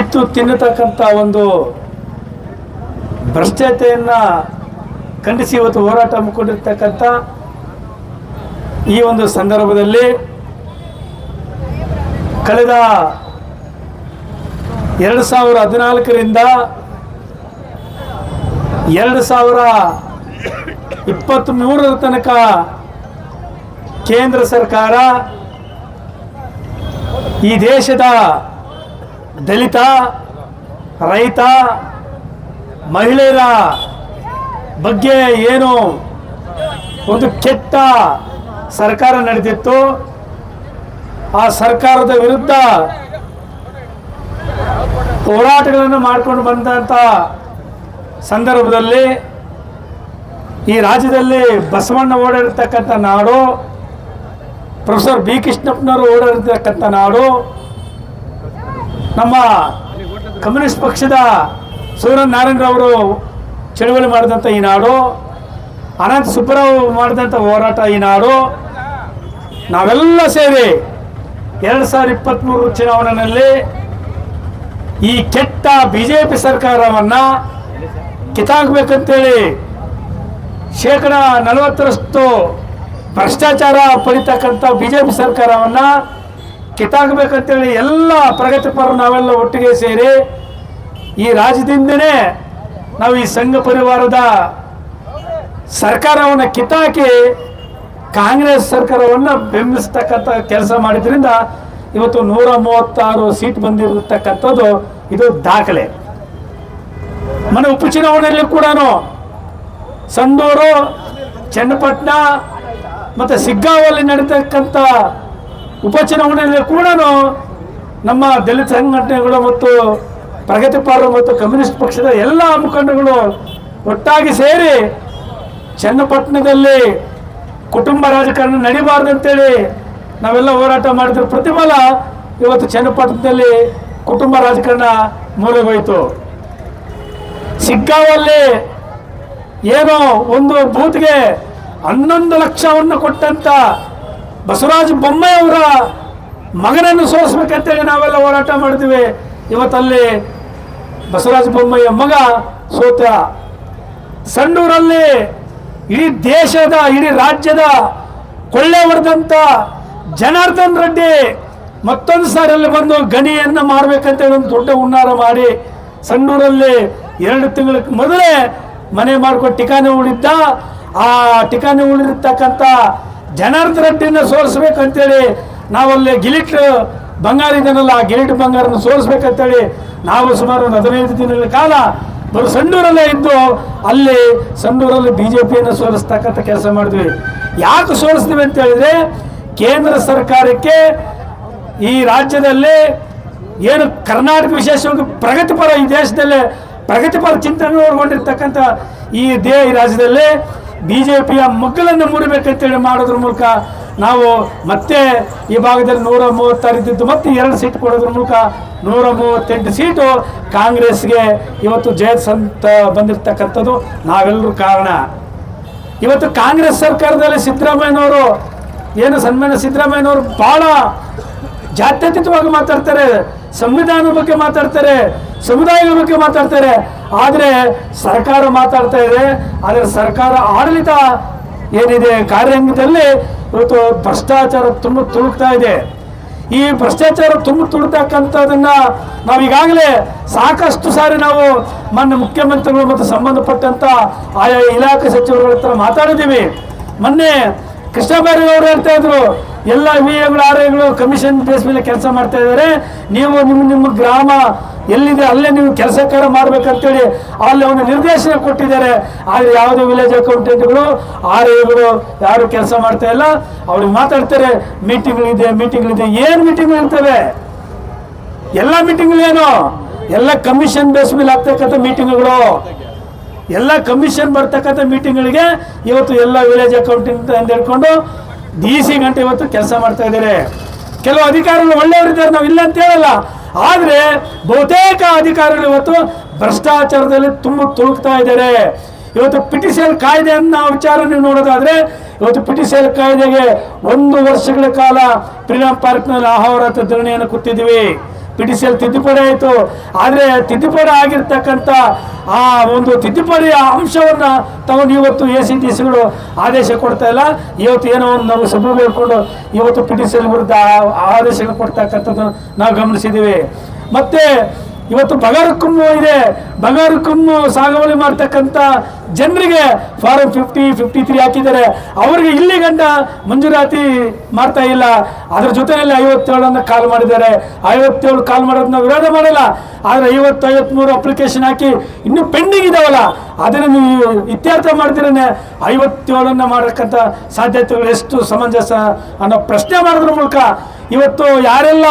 ಕಿತ್ತು ತಿನ್ನತಕ್ಕಂಥ ಒಂದು ಭ್ರಷ್ಟತೆಯನ್ನು ಖಂಡಿಸಿ ಇವತ್ತು ಹೋರಾಟ ಹಮ್ಮಿಕೊಂಡಿರ್ತಕ್ಕಂಥ ಈ ಒಂದು ಸಂದರ್ಭದಲ್ಲಿ ಕಳೆದ ಎರಡು ಸಾವಿರ ಹದಿನಾಲ್ಕರಿಂದ ಎರಡು ಸಾವಿರ ಇಪ್ಪತ್ತ್ಮೂರರ ತನಕ ಕೇಂದ್ರ ಸರ್ಕಾರ ಈ ದೇಶದ ದಲಿತ, ರೈತ, ಮಹಿಳೆಯರ ಬಗ್ಗೆ ಏನು ಒಂದು ಕೆಟ್ಟ ಸರ್ಕಾರ ನಡೆದಿತ್ತು. ಆ ಸರ್ಕಾರದ ವಿರುದ್ಧ ಹೋರಾಟಗಳನ್ನು ಮಾಡಿಕೊಂಡು ಬಂದಂಥ ಸಂದರ್ಭದಲ್ಲಿ ಈ ರಾಜ್ಯದಲ್ಲಿ ಬಸವಣ್ಣ ಓಡಾಡಿರ್ತಕ್ಕಂಥ ನಾಡು, ಪ್ರೊಫೆಸರ್ ಬಿ ಕೃಷ್ಣಪ್ಪನವರು ಓಡಾಡಿರ್ತಕ್ಕಂಥ ನಾಡು ನಮ್ಮ ಕಮ್ಯುನಿಸ್ಟ್ ಪಕ್ಷದ ಸೂರ್ಯನಾರಾಯಣರವರು ಚಳವಳಿ ಮಾಡಿದಂಥ ಈ ನಾಡು, ಅನಂತ ಸುಬ್ಬರಾವ್ ಮಾಡಿದಂಥ ಹೋರಾಟ ಈ ನಾಡು. ನಾವೆಲ್ಲ ಸೇರಿ ಎರಡು ಸಾವಿರದ ಇಪ್ಪತ್ತ್ಮೂರು ಚುನಾವಣೆಯಲ್ಲಿ ಈ ಕೆಟ್ಟ ಬಿ ಜೆ ಪಿ ಸರ್ಕಾರವನ್ನು ಕಿತ್ತಾಕ್ಬೇಕಂತೇಳಿ ಶೇಕಡ ನಲವತ್ತರಷ್ಟು ಭ್ರಷ್ಟಾಚಾರ ಪಡಿತಕ್ಕಂಥ ಬಿ ಜೆ ಪಿ ಸರ್ಕಾರವನ್ನು ಕಿತ್ತಾಕ್ಬೇಕಂತೇಳಿ ಎಲ್ಲ ಪ್ರಗತಿಪರರು ನಾವೆಲ್ಲ ಒಟ್ಟಿಗೆ ಸೇರಿ ಈ ರಾಜ್ಯದಿಂದನೇ ನಾವು ಈ ಸಂಘ ಪರಿವಾರದ ಸರ್ಕಾರವನ್ನು ಕಿತ್ತಾಕಿ ಕಾಂಗ್ರೆಸ್ ಸರ್ಕಾರವನ್ನು ಬೆಂಬಲಿಸ್ತಕ್ಕಂಥ ಕೆಲಸ ಮಾಡಿದ್ರಿಂದ ಇವತ್ತು ನೂರ ಮೂವತ್ತಾರು ಸೀಟ್ ಬಂದಿರತಕ್ಕಂಥದ್ದು ಇದು ದಾಖಲೆ. ಮನೆ ಉಪಚುನಾವಣೆಯಲ್ಲಿ ಕೂಡ ಸಂಡೂರು, ಚನ್ನಪಟ್ಟಣ ಮತ್ತು ಸಿಗ್ಗಾವಲ್ಲಿ ನಡೀತಕ್ಕಂಥ ಉಪಚುನಾವಣೆಯಲ್ಲಿ ಕೂಡ ನಮ್ಮ ದಲಿತ ಸಂಘಟನೆಗಳು ಮತ್ತು ಪ್ರಗತಿಪರರು ಮತ್ತು ಕಮ್ಯುನಿಸ್ಟ್ ಪಕ್ಷದ ಎಲ್ಲ ಮುಖಂಡಗಳು ಒಟ್ಟಾಗಿ ಸೇರಿ ಚನ್ನಪಟ್ಟಣದಲ್ಲಿ ಕುಟುಂಬ ರಾಜಕಾರಣ ನಡಿಬಾರ್ದು ಅಂತೇಳಿ ನಾವೆಲ್ಲ ಹೋರಾಟ ಮಾಡಿದ್ರ ಪ್ರತಿಫಲ ಇವತ್ತು ಚನ್ನಪಟ್ಟಣದಲ್ಲಿ ಕುಟುಂಬ ರಾಜಕಾರಣ ಮೂಲಗೋಯ್ತು. ಸಿಗ್ಗಾವಲ್ಲಿ ಏನೋ ಒಂದು ಬೂತ್ಗೆ ಹನ್ನೊಂದು ಲಕ್ಷವನ್ನು ಕೊಟ್ಟಂತ ಬಸವರಾಜ ಬೊಮ್ಮೆಯವರ ಮಗನನ್ನು ಸೋಲಿಸ್ಬೇಕಂತೇಳಿ ನಾವೆಲ್ಲ ಹೋರಾಟ ಮಾಡಿದ್ವಿ ಇವತ್ತಲ್ಲಿ ಬಸವರಾಜ ಬೊಮ್ಮೆಯ ಮಗ ಸೋತ ಸಣ್ಣೂರಲ್ಲಿ ಇಡೀ ದೇಶದ, ಇಡೀ ರಾಜ್ಯದ ಕೊಳ್ಳೆ ಜನಾರ್ದನ್ ರೆಡ್ಡಿ ಮತ್ತೊಂದು ಅಲ್ಲಿ ಬಂದು ಗಣಿಯನ್ನು ಮಾಡಬೇಕಂತೇಳಿ ಒಂದು ದೊಡ್ಡ ಹುನ್ನಾರ ಮಾಡಿ ಸಂಡೂರಲ್ಲಿ ಎರಡು ತಿಂಗಳ ಮೊದಲೇ ಮನೆ ಮಾಡ್ಕೊಂಡು ಟಿಕಾನೆ ಉಳಿದ್ದ ಆ ಟಿಕಾನೆ ಉಳಿದಿರ್ತಕ್ಕಂಥ ಜನಾರ್ದನ್ ರೆಡ್ಡಿನ ಸೋಲಿಸ್ಬೇಕಂತೇಳಿ ನಾವಲ್ಲಿ ಗಿಲಿಟ್ ಬಂಗಾರ ಇದನ್ನಲ್ಲ ಆ ಗಿಲಿಟ್ ಬಂಗಾರನ ಸೋರಿಸ್ಬೇಕಂತೇಳಿ ನಾವು ಸುಮಾರು ಒಂದು ಹದಿನೈದು ದಿನಗಳ ಕಾಲ ಬರು ಸಂಡೂರಲ್ಲೇ ಇದ್ದು ಅಲ್ಲಿ ಸಂಡೂರಲ್ಲಿ ಬಿ ಜೆ ಪಿಯನ್ನು ಸೋರಿಸ್ತಕ್ಕಂಥ ಕೆಲಸ ಮಾಡಿದ್ವಿ. ಯಾಕೆ ಸೋಲಿಸ್ತೀವಿ ಅಂತ ಹೇಳಿದ್ರೆ ಕೇಂದ್ರ ಸರ್ಕಾರಕ್ಕೆ ಈ ರಾಜ್ಯದಲ್ಲಿ ಏನು ಕರ್ನಾಟಕ ವಿಶೇಷವಾಗಿ ಪ್ರಗತಿಪರ ಈ ದೇಶದಲ್ಲೇ ಪ್ರಗತಿಪರ ಚಿಂತನೆ ಒಳಗೊಂಡಿರ್ತಕ್ಕಂಥ ಈ ದೇ ಈ ರಾಜ್ಯದಲ್ಲಿ ಬಿ ಜೆ ಪಿಯ ಮಗ್ಗಲನ್ನು ಮುರಿಬೇಕಂತೇಳಿ ಮಾಡೋದ್ರ ಮೂಲಕ ನಾವು ಮತ್ತೆ ಈ ಭಾಗದಲ್ಲಿ ನೂರ ಮೂವತ್ತಾರಿದ್ದು ಮತ್ತೆ ಎರಡು ಸೀಟ್ ಕೊಡೋದ್ರ ಮೂಲಕ ನೂರ ಮೂವತ್ತೆಂಟು ಸೀಟು ಕಾಂಗ್ರೆಸ್ಗೆ ಇವತ್ತು ಜಯ ಸಂತ ಬಂದಿರ್ತಕ್ಕಂಥದ್ದು ನಾವೆಲ್ಲರೂ ಕಾರಣ. ಇವತ್ತು ಕಾಂಗ್ರೆಸ್ ಸರ್ಕಾರದಲ್ಲಿ ಸಿದ್ದರಾಮಯ್ಯನವರು, ಏನು ಸನ್ಮಾನ್ಯ ಸಿದ್ದರಾಮಯ್ಯನವರು ಬಹಳ ಜಾತ್ಯತೀತವಾಗಿ ಮಾತಾಡ್ತಾರೆ, ಸಂವಿಧಾನದ ಬಗ್ಗೆ ಮಾತಾಡ್ತಾರೆ ಸಮುದಾಯದ ಬಗ್ಗೆ ಮಾತಾಡ್ತಾರೆ ಆದರೆ ಸರ್ಕಾರ ಮಾತಾಡ್ತಾ ಇದೆ. ಆದರೆ ಸರ್ಕಾರ ಆಡಳಿತ ಏನಿದೆ, ಕಾರ್ಯಾಂಗದಲ್ಲಿ ಇವತ್ತು ಭ್ರಷ್ಟಾಚಾರ ತುಂಬ ತುಳುಕ್ತಾ ಇದೆ. ಈ ಭ್ರಷ್ಟಾಚಾರ ತುಂಬ ತುಳಿತಕ್ಕಂಥದನ್ನ ನಾವು ಈಗಾಗಲೇ ಸಾಕಷ್ಟು ಸಾರಿ ನಾವು ಮೊನ್ನೆ ಮುಖ್ಯಮಂತ್ರಿಗಳು ಮತ್ತು ಸಂಬಂಧಪಟ್ಟಂತ ಆಯಾ ಇಲಾಖೆ ಸಚಿವರುಗಳ ಹತ್ರ ಮಾತಾಡಿದ್ದೀವಿ. ಮೊನ್ನೆ ಕೃಷ್ಣ ಅವರು ಹೇಳ್ತಾ ಇದ್ರು, ಎಲ್ಲ ವಿ ಎಗಳು ಆರ್ ಎಗಳು ಕಮಿಷನ್ ಬೇಸ್ ಮೇಲೆ ಕೆಲಸ ಮಾಡ್ತಾ ಇದ್ದಾರೆ. ನೀವು ನಿಮ್ಮ ನಿಮ್ಮ ಗ್ರಾಮ ಎಲ್ಲಿದೆ ಅಲ್ಲೇ ನೀವು ಕೆಲಸ ಕಾರ್ಯ ಮಾಡ್ಬೇಕಂತೇಳಿ ಅಲ್ಲಿ ಒಂದು ನಿರ್ದೇಶನ ಕೊಟ್ಟಿದ್ದಾರೆ. ಆದರೆ ಯಾವುದೇ ವಿಲೇಜ್ ಅಕೌಂಟೆಂಟ್ಗಳು ಆರ್ ಯಾರು ಕೆಲಸ ಮಾಡ್ತಾ ಇಲ್ಲ. ಅವ್ರಿಗೆ ಮಾತಾಡ್ತಾರೆ, ಮೀಟಿಂಗ್ಗಳಿದೆ ಮೀಟಿಂಗ್ಗಳಿದೆ. ಏನು ಮೀಟಿಂಗ್ ಇರ್ತವೆ? ಎಲ್ಲ ಮೀಟಿಂಗ್ಗಳೇನು ಎಲ್ಲ ಕಮಿಷನ್ ಬೇಸ್ ಮೇಲೆ ಆಗ್ತಕ್ಕಂಥ ಮೀಟಿಂಗ್ಗಳು. ಎಲ್ಲ ಕಮಿಷನ್ ಬರ್ತಕ್ಕಂಥ ಮೀಟಿಂಗ್ಗಳಿಗೆ ಇವತ್ತು ಎಲ್ಲ ವಿಲೇಜ್ ಅಕೌಂಟೆಂಟ್ ಅಂತ ಹೇಳ್ಕೊಂಡು ಡಿ ಸಿ ಗಂಟೆ ಇವತ್ತು ಕೆಲಸ ಮಾಡ್ತಾ ಇದ್ದಾರೆ. ಕೆಲವು ಅಧಿಕಾರಿಗಳು ಒಳ್ಳೆಯವರಿದ್ದಾರೆ, ನಾವು ಇಲ್ಲ ಅಂತ ಹೇಳಲ್ಲ. ಆದರೆ ಬಹುತೇಕ ಅಧಿಕಾರಿಗಳು ಇವತ್ತು ಭ್ರಷ್ಟಾಚಾರದಲ್ಲಿ ತುಂಬ ತುಳುಕ್ತಾ ಇದ್ದಾರೆ. ಇವತ್ತು ಪಿಟಿಸಿಎಲ್ ಕಾಯ್ದೆಯನ್ನ ವಿಚಾರ ನೀವು ನೋಡೋದಾದ್ರೆ, ಇವತ್ತು ಪಿಟಿಸಿಎಲ್ ಕಾಯ್ದೆಗೆ ಒಂದು ವರ್ಷಗಳ ಕಾಲ ಫ್ರೀಡಂ ಪಾರ್ಕ್ನಲ್ಲಿ ಆಹಾರ ಧರಣಿಯನ್ನು ಕೂತಿದ್ವಿ ಪಿ ತಿದ್ದುಪಡಿ ಆಯಿತು. ಆದರೆ ತಿದ್ದುಪಡಿ ಆಗಿರ್ತಕ್ಕಂಥ ಆ ಒಂದು ತಿದ್ದುಪಡಿಯ ಅಂಶವನ್ನು ತಗೊಂಡು ಇವತ್ತು ಎ ಸಿ ಟಿ ಸಿಗಳು ಆದೇಶ ಕೊಡ್ತಾ ಇಲ್ಲ. ಇವತ್ತು ಏನೋ ಒಂದು ನಮಗೆ ಸಭೆ ಹೇಳ್ಕೊಂಡು ಇವತ್ತು ಪಿ ಟಿ ಸಿ ವಿರುದ್ಧ ಆದೇಶಗಳು ಕೊಡ್ತಕ್ಕಂಥದ್ದು ನಾವು ಗಮನಿಸಿದ್ದೀವಿ. ಮತ್ತೆ ಇವತ್ತು ಬಗಾರು ಕುಮ್ಮು ಇದೆ. ಬಗಾರು ಕುಮ್ಮು ಸಾಗುವಳಿ ಮಾಡ್ತಕ್ಕಂಥ ಜನರಿಗೆ ಫಾರಂ ಫಿಫ್ಟಿ ಫಿಫ್ಟಿ ತ್ರೀ ಹಾಕಿದ್ದಾರೆ. ಅವರಿಗೆ ಇಲ್ಲಿ ಗಂಡ ಮಂಜೂರಾತಿ ಮಾಡ್ತಾ ಇಲ್ಲ. ಅದ್ರ ಜೊತೆಯಲ್ಲಿ ಐವತ್ತೇಳನ್ನು ಕಾಲ್ ಮಾಡಿದ್ದಾರೆ. ಐವತ್ತೇಳು ಕಾಲ್ ಮಾಡೋದನ್ನ ವಿರೋಧ ಮಾಡಲ್ಲ. ಆದರೆ ಐವತ್ತು, ಐವತ್ಮೂರು ಅಪ್ಲಿಕೇಶನ್ ಹಾಕಿ ಇನ್ನೂ ಪೆಂಡಿಂಗ್ ಇದಾವಲ್ಲ, ಅದನ್ನು ನೀವು ಇತ್ಯರ್ಥ ಮಾಡ್ತೀರೇನೆ? ಐವತ್ತೇಳನ್ನು ಮಾಡಕ್ಕಂಥ ಸಾಧ್ಯತೆಗಳು ಎಷ್ಟು ಸಮಂಜಸ ಅನ್ನೋ ಪ್ರಶ್ನೆ ಮಾಡೋದ್ರ ಮೂಲಕ ಇವತ್ತು ಯಾರೆಲ್ಲ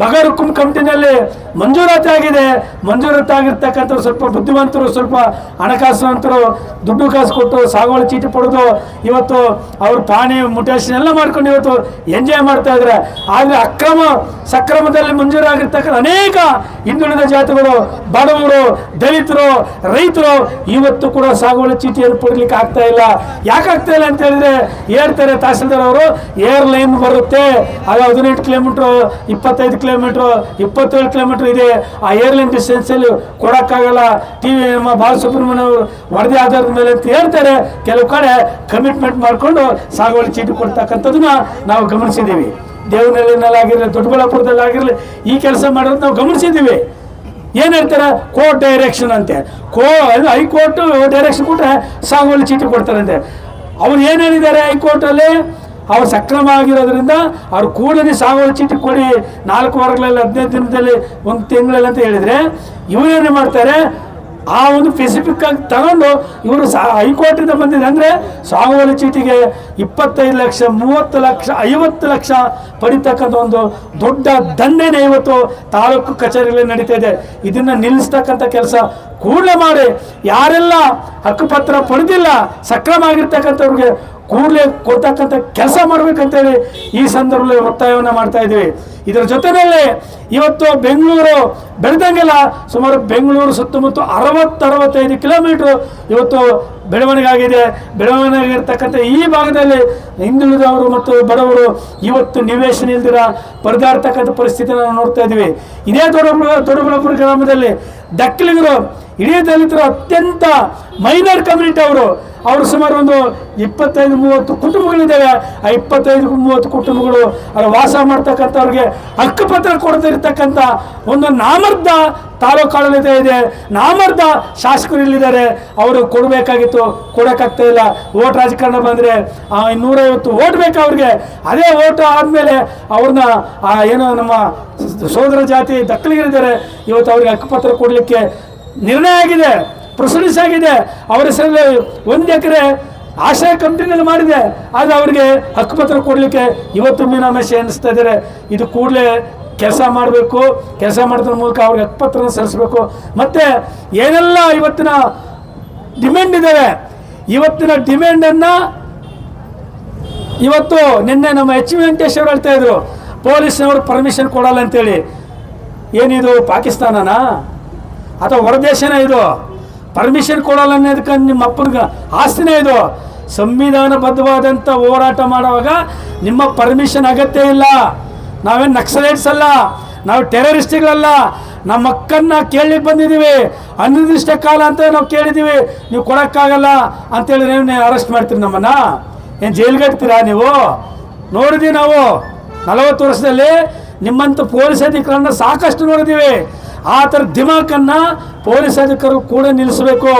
ಬಗರ್ ಹುಕುಂ ಕಮಿಟಿನಲ್ಲಿ ಮಂಜೂರಾತಿ ಆಗಿದೆ ಮಂಜೂರಾತಿ ಆಗಿರ್ತಕ್ಕಂಥವ್ರು ಸ್ವಲ್ಪ ಬುದ್ಧಿವಂತರು, ಸ್ವಲ್ಪ ಹಣಕಾಸುವಂತರು, ದುಡ್ಡು ಕಾಸು ಕೊಟ್ಟು ಸಾಗುವಳಿ ಚೀಟಿ ಪಡೆದು ಇವತ್ತು ಅವ್ರ ಪಾಣಿ ಮುಟೇಶನ್ ಎಲ್ಲ ಮಾಡ್ಕೊಂಡು ಇವತ್ತು ಎಂಜಾಯ್ ಮಾಡ್ತಾ ಇದ್ದಾರೆ. ಆದರೆ ಅಕ್ರಮ, ಸಕ್ರಮದಲ್ಲಿ ಮಂಜೂರಾಗಿರ್ತಕ್ಕಂಥ ಅನೇಕ ಹಿಂದುಳಿದ ಜಾತಿಗಳು, ಬಡವರು, ದಲಿತರು, ರೈತರು ಇವತ್ತು ಕೂಡ ಸಾಗುವಳಿ ಚೀಟಿಯನ್ನು ಪಡಲಿಕ್ಕೆ ಆಗ್ತಾ ಇಲ್ಲ. ಯಾಕಾಗ್ತಾ ಇಲ್ಲ ಅಂತ ಹೇಳಿದ್ರೆ ಹೇಳ್ತಾರೆ ತಹಸೀಲ್ದಾರ್ ಅವರು ಏರ್ ಲೈನ್ ಬರುತ್ತೆ. ಅದು ಹದಿನೆಂಟು ಕಿಲೋಮೀಟ್ರು, ಇಪ್ಪತ್ತೈದು ಕಿಲೋಮೀಟ್ರು, ಇಪ್ಪತ್ತೇಳು ಕಿಲೋಮೀಟ್ರ್ ಇದೆ. ಆ ಏರ್ಲೈನ್ ಡಿಸ್ಟೆನ್ಸಲ್ಲಿ ಕೊಡೋಕ್ಕಾಗಲ್ಲ. ಟಿ ವಿ ನಮ್ಮ ಬಾಲಸುಬ್ರಹ್ಮಣ್ಯ ಅವರು ವರದಿ ಆಧಾರದ ಮೇಲೆ ಅಂತ ಹೇಳ್ತಾರೆ. ಕೆಲವು ಕಡೆ ಕಮಿಟ್ಮೆಂಟ್ ಮಾಡಿಕೊಂಡು ಸಾಗುವಳಿ ಚೀಟಿ ಕೊಡ್ತಕ್ಕಂಥದ್ದನ್ನ ನಾವು ಗಮನಿಸಿದ್ದೀವಿ. ದೇವನಹಳ್ಳಿನಲ್ಲಾಗಿರಲಿ, ದೊಡ್ಡಬಳ್ಳಾಪುರದಲ್ಲಾಗಿರಲಿ, ಈ ಕೆಲಸ ಮಾಡೋದು ನಾವು ಗಮನಿಸಿದ್ದೀವಿ. ಏನು ಹೇಳ್ತಾರೆ? ಕೋರ್ಟ್ ಡೈರೆಕ್ಷನ್ ಅಂತೆ. ಕೋ ಹೈಕೋರ್ಟ್ ಡೈರೆಕ್ಷನ್ ಕೊಟ್ಟರೆ ಸಾಗುವಳಿ ಚೀಟಿ ಕೊಡ್ತಾರಂತೆ. ಅವ್ರು ಏನು ಹೇಳಿದ್ದಾರೆ ಹೈಕೋರ್ಟಲ್ಲಿ? ಅವ್ರು ಸಕ್ರಮ ಆಗಿರೋದ್ರಿಂದ ಅವ್ರು ಕೂಡಲೇ ಸಾಗುವಳಿ ಚೀಟಿ ಕೊಡಿ ನಾಲ್ಕು ವಾರಗಳಲ್ಲಿ, ಹದಿನೈದು ದಿನದಲ್ಲಿ, ಒಂದು ತಿಂಗಳಲ್ಲಿ ಅಂತ ಹೇಳಿದರೆ ಇವರೇನು ಮಾಡ್ತಾರೆ? ಆ ಒಂದು ಸ್ಪೆಸಿಫಿಕ್ ಆಗಿ ತಗೊಂಡು ಇವರು ಸಾ ಹೈಕೋರ್ಟಿಂದ ಬಂದಿದೆ ಅಂದರೆ ಸಾಗುವಳಿ ಚೀಟಿಗೆ ಇಪ್ಪತ್ತೈದು ಲಕ್ಷ, ಮೂವತ್ತು ಲಕ್ಷ, ಐವತ್ತು ಲಕ್ಷ ಪಡಿತಕ್ಕಂಥ ಒಂದು ದೊಡ್ಡ ದಂಧೆನೇ ಇವತ್ತು ತಾಲೂಕು ಕಚೇರಿಗಳಲ್ಲಿ ನಡೀತಾ ಇದೆ. ಇದನ್ನು ನಿಲ್ಲಿಸ್ತಕ್ಕಂಥ ಕೆಲಸ ಕೂಡಲೇ ಮಾಡಿ. ಯಾರೆಲ್ಲ ಹಕ್ಕುಪತ್ರ ಪಡೆದಿಲ್ಲ ಸಕ್ರಮ ಆಗಿರ್ತಕ್ಕಂಥವ್ರಿಗೆ ಕೂಡಲೇ ಕೊಡ್ತಕ್ಕಂಥ ಕೆಲಸ ಮಾಡ್ಬೇಕಂತೇಳಿ ಈ ಸಂದರ್ಭದಲ್ಲಿ ಒತ್ತಾಯವನ್ನು ಮಾಡ್ತಾ ಇದ್ದೀವಿ. ಇದರ ಜೊತೆಯಲ್ಲಿ ಇವತ್ತು ಬೆಂಗಳೂರು ಬೆಳೆದಂಗೆಲ್ಲ ಸುಮಾರು ಬೆಂಗಳೂರು ಸುತ್ತಮುತ್ತ ಅರವತ್ತರವತ್ತೈದು ಕಿಲೋಮೀಟ್ರು ಇವತ್ತು ಬೆಳವಣಿಗೆ ಆಗಿದೆ ಬೆಳವಣಿಗೆ ಆಗಿರ್ತಕ್ಕಂಥ ಈ ಭಾಗದಲ್ಲಿ ಹಿಂದುಳಿದವರು ಮತ್ತು ಬಡವರು ಇವತ್ತು ನಿವೇಶನ ಇಲ್ದಿರ ಪರದಾಡ್ತಕ್ಕಂಥ ಪರಿಸ್ಥಿತಿ ನಾವು ನೋಡ್ತಾ ಇದ್ದೀವಿ. ಇದೇ ದೊಡ್ಡ ದೊಡ್ಡಬಳ್ಳಾಪುರ ಗ್ರಾಮದಲ್ಲಿ ದಕ್ಕಲಿಗರು ಇಡೀ ದಲಿತರು ಅತ್ಯಂತ ಮೈನರ್ ಕಮ್ಯುನಿಟಿ ಅವರು. ಅವರು ಸುಮಾರು ಒಂದು ಇಪ್ಪತ್ತೈದು, ಮೂವತ್ತು ಕುಟುಂಬಗಳಿದ್ದಾವೆ. ಆ ಇಪ್ಪತ್ತೈದು, ಮೂವತ್ತು ಕುಟುಂಬಗಳು ಅಲ್ಲಿ ವಾಸ ಮಾಡ್ತಕ್ಕಂಥವ್ರಿಗೆ ಹಕ್ಕುಪತ್ರ ಕೊಡದಿರ್ತಕ್ಕಂಥ ಒಂದು ನಾಮರ್ಧ ತಾಲೂಕಾಡಳಿತ ಇದೆ. ನಾಮರ್ಧ ಶಾಸಕರು ಇಲ್ಲಿದ್ದಾರೆ ಅವರು ಕೊಡಬೇಕಾಗಿತ್ತು, ಕೊಡೋಕ್ಕಾಗ್ತಾ ಇಲ್ಲ. ಓಟ್ ರಾಜಕಾರಣ ಬಂದರೆ ನೂರೈವತ್ತು ಓಟ್ ಬೇಕು ಅವ್ರಿಗೆ. ಅದೇ ಓಟ್ ಆದಮೇಲೆ ಅವ್ರನ್ನ ಏನು ನಮ್ಮ ಸೋದರ ಜಾತಿ ದಕ್ಕಲಿಗರಿದ್ದಾರೆ ಇವತ್ತು ಅವ್ರಿಗೆ ಹಕ್ಕುಪತ್ರ ಕೊಡಲಿಕ್ಕೆ ನಿರ್ಣಯ ಆಗಿದೆ ಪ್ರೊಸೀಡಿಂಗ್ಸ್ ಆಗಿದೆ. ಅವರ ಹೆಸರಲ್ಲಿ ಒಂದು ಎಕರೆ ಆಶ್ರಯ ಕಂಪ್ನಿನಲ್ಲಿ ಮಾಡಿದೆ. ಆದರೆ ಅವರಿಗೆ ಹಕ್ಕುಪತ್ರ ಕೊಡಲಿಕ್ಕೆ ಇವತ್ತು ಮೀನಾಮೇಶ ಎನಿಸ್ತಾ ಇದ್ದಾರೆ ಇದು ಕೂಡಲೇ ಕೆಲಸ ಮಾಡಬೇಕು. ಕೆಲಸ ಮಾಡೋದ್ರ ಮೂಲಕ ಅವ್ರಿಗೆ ಹಕ್ಕುಪತ್ರನ ಸಲ್ಲಿಸಬೇಕು. ಮತ್ತು ಏನೆಲ್ಲ ಇವತ್ತಿನ ಡಿಮ್ಯಾಂಡ್ ಇದ್ದಾವೆ ಇವತ್ತಿನ ಡಿಮ್ಯಾಂಡನ್ನು ಇವತ್ತು ನಿನ್ನೆ ನಮ್ಮ ಎಚ್ ವೆಂಕಟೇಶ್ ಅವರು ಹೇಳ್ತಾ ಇದ್ರು. ಪೊಲೀಸ್ನವರು ಪರ್ಮಿಷನ್ ಕೊಡಲ್ಲ ಅಂತೇಳಿ. ಏನಿದು, ಪಾಕಿಸ್ತಾನನಾ? ಅಥವಾ ಹೊರದೇಶನ ಇದು? ಪರ್ಮಿಷನ್ ಕೊಡಲ್ಲ ಅನ್ನೋದಕ್ಕೆ ನಿಮ್ಮ ಅಪ್ಪನಿಗೆ ಆಸ್ತಿನೇ ಇದು? ಸಂವಿಧಾನಬದ್ಧವಾದಂಥ ಹೋರಾಟ ಮಾಡುವಾಗ ನಿಮ್ಮ ಪರ್ಮಿಷನ್ ಅಗತ್ಯ ಇಲ್ಲ. ನಾವೇನು ನಕ್ಸಲೈಟ್ಸ್ ಅಲ್ಲ, ನಾವು ಟೆರರಿಸ್ಟ್ಗಳಲ್ಲ, ನಮ್ಮ ಅಕ್ಕನ್ನ ಕೇಳಿ ಬಂದಿದ್ದೀವಿ ಅನಿರ್ದಿಷ್ಟ ಕಾಲ ಅಂತ ನಾವು ಕೇಳಿದ್ದೀವಿ ನೀವು ಕೊಡೋಕ್ಕಾಗಲ್ಲ ಅಂತೇಳಿ ನೀವು ಅರೆಸ್ಟ್ ಮಾಡ್ತೀರಿ ನಮ್ಮನ್ನ. ಏನು ಜೈಲ್ಗಟ್ತೀರಾ ನೀವು? ನೋಡಿದ್ವಿ ನಾವು. ನಲವತ್ತು ವರ್ಷದಲ್ಲಿ ನಿಮ್ಮಂಥ ಪೊಲೀಸ್ ಅಧಿಕಾರನ ಸಾಕಷ್ಟು ನೋಡಿದ್ದೀವಿ ಆ ಥರ ದಿಮಾಕನ್ನು ಪೊಲೀಸ್ ಅಧಿಕಾರಿಗಳು ಕೂಡ ನಿಲ್ಲಿಸಬೇಕು.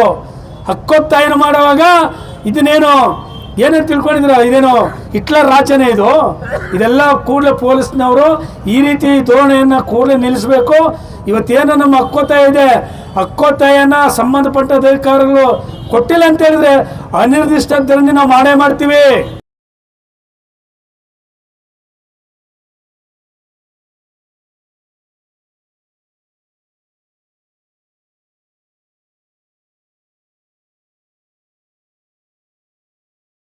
ಹಕ್ಕೊತ್ತಾಯನ ಮಾಡುವಾಗ ಇದನ್ನೇನು, ಏನೇನು ತಿಳ್ಕೊಂಡಿದ್ರ ಇದೇನು ಹಿಟ್ಲರ್ ರಾಜನೇ ಇದು? ಇದೆಲ್ಲ ಕೂಡಲೇ ಪೊಲೀಸ್ನವರು ಈ ರೀತಿ ಧೋರಣೆಯನ್ನು ಕೂಡಲೇ ನಿಲ್ಲಿಸಬೇಕು. ಇವತ್ತೇನು ನಮ್ಮ ಅಕ್ಕೋತಾಯ ಇದೆ. ಹಕ್ಕೊತ್ತಾಯನ ಸಂಬಂಧಪಟ್ಟ ಅಧಿಕಾರಿಗಳು ಕೊಟ್ಟಿಲ್ಲ ಅಂತ ಹೇಳಿದ್ರೆ ಅನಿರ್ದಿಷ್ಟ ಧರಣಿ ನಾವು ಮಾಡೇ ಮಾಡ್ತೀವಿ.